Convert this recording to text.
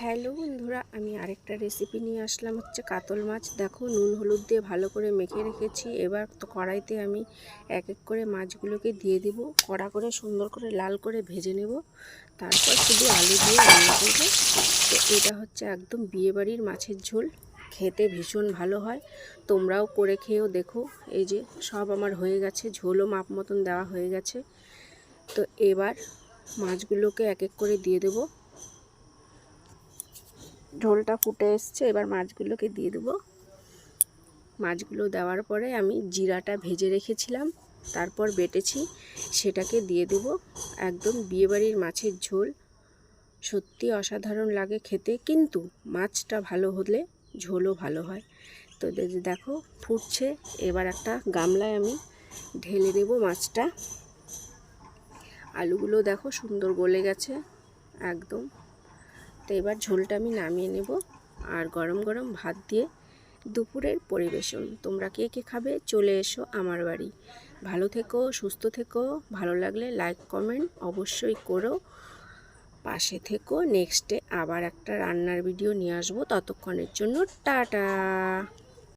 Hello বন্ধুরা, আমি আরেকটা রেসিপি নিয়ে আসলাম, হচ্ছে কাতল মাছ। দেখো, নুন, হলুদ দিয়ে ভালো করে মেখে রেখেছি। এবার তো কড়াইতে আমি এক এক করে মাছগুলোকে দিয়ে দিব। কড়া করে সুন্দর করে লাল করে ভেজে নেব। তারপর শুধু আলু দিয়ে রান্না করব। তো এটা হচ্ছে একদম বিয়েবাড়ির মাছের ঝোল। খেতে ভীষণ ভালো হয়। তোমরাও করে খেয়েও দেখো। এই যে সব আমার হয়ে গেছে, ঝোলও মাপ মতন দেওয়া হয়ে গেছে। তো এবার মাছগুলোকে এক এক করে দিয়ে দেবো। ঝোলটা ফুটে এসছে, এবার মাছগুলোকে দিয়ে দেবো। মাছগুলো দেওয়ার পরে আমি জিরাটা ভেজে রেখেছিলাম, তারপর বেটেছি, সেটাকে দিয়ে দেব। একদম বিয়েবাড়ির মাছের ঝোল, সত্যি অসাধারণ লাগে খেতে, কিন্তু মাছটা ভালো হলে ঝোলও ভালো হয়। তো দেখো, ফুটছে, এবার একটা গামলায় আমি ঢেলে দেবো মাছটা। আলুগুলো দেখো সুন্দর গলে গেছে, একদম। তো এবার ঝোলটা আমি নামিয়ে নেব আর গরম গরম ভাত দিয়ে দুপুরের পরিবেশন। তোমরা কে কে খাবে চলে এসো আমার বাড়ি। ভালো থেকো, সুস্থ থেকো, ভালো লাগলে লাইক কমেন্ট অবশ্যই করো। পাশে থেকো নেক্সটে আবার একটা রান্নার ভিডিও নিয়ে আসব। ততক্ষণের জন্য টাটা!